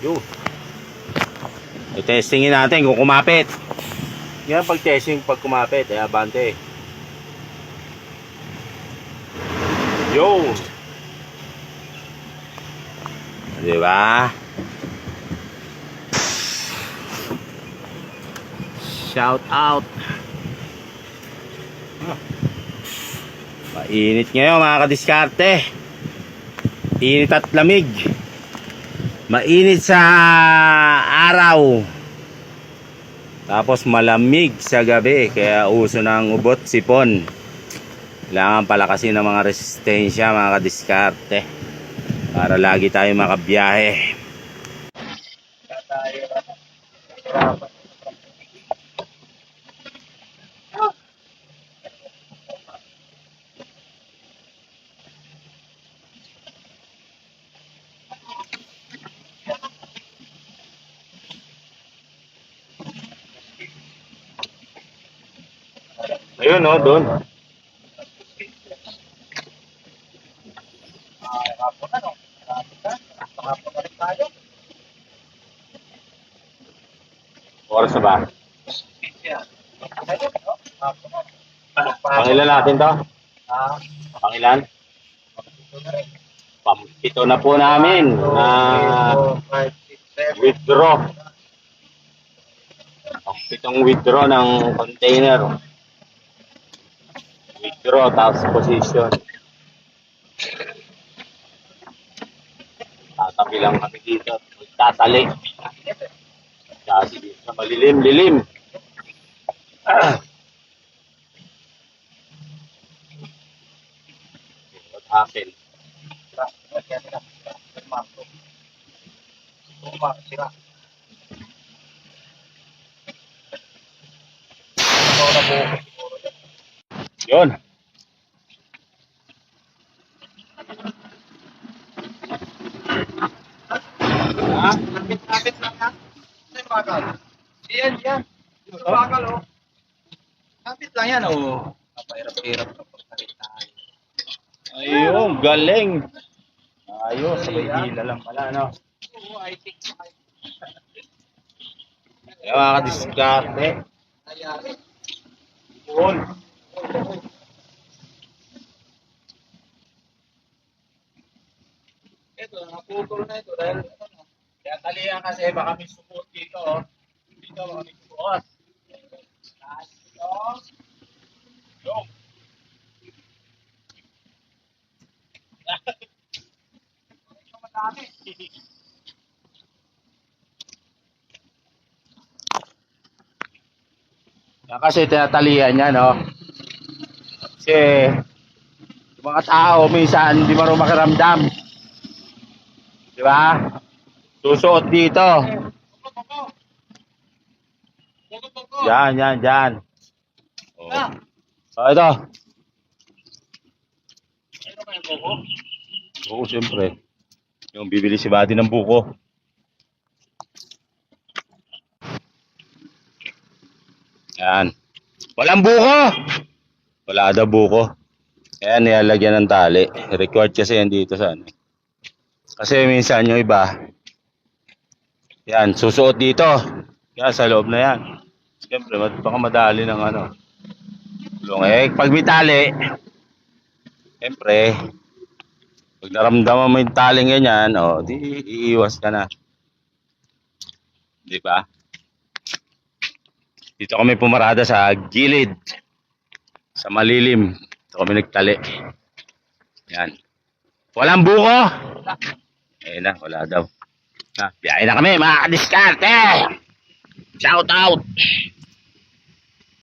Yun. I-testingin natin kung kumapit. Yan pag testing pag kumapit. Eh, abante. Yo! Di ba? Shout out. Mainit ngayon mga kadiskarte. Init at lamig. Mainit sa araw. Tapos malamig sa gabi. Kaya uso ng ubot sipon. Kailangan palakasin ng mga resistensya mga kadiskarte. Para lagi tayo makabiyahe. Ayun o, doon. Oras na ba? Pangilan natin to? Pangilan? Pampito na po namin na withdraw. Pampitong withdraw ng container. Withdraw tapos position. Tatabi lang kami dito. Magtatali. Kasi dito sa malilim-lilim. What happened? Yun. Kapit-kapit lang yan. Ano bakal? Yan, yan. Yung bakal, oh. Kapit lang yan, oh. Napahirap-hirap na pagkalit tayo. Ayun, galing. Ayos, may hila lang pala, no? Oo, I think. Kaya mga kadiskarte. Ayan. Yun. Ito, naputol na ito dahil talihan kasi baka may support dito, oh. Dito, baka may support. Dito. Yung. Ito madami. Kasi tinatalian niya, no? Kasi, yung mga tao, minsan, hindi marunong makiramdam. Di ba? Susuot dito. Yan, yan, yan. Ah, Oh, ito. Oo, siyempre. Yung bibili si Buddy ng buko. Yan. Walang buko! Wala daw buko. Ayan, nilalagyan ng tali. Required kasi yan dito sa ano. Kasi minsan yung iba, yan, susuot dito. Yan, sa loob na yan. Siyempre, baka madali ng ano. Tulong. Eh, pag may tali, siyempre, pag naramdaman mo yung taling ganyan, oh, di iiwas ka na. Di ba? Dito kami pumarada sa gilid. Sa malilim. Dito kami nagtali. Yan. Walang buko! Eh na, wala daw. Ha, biyahe na kami, mga kadiskarte! Shout out!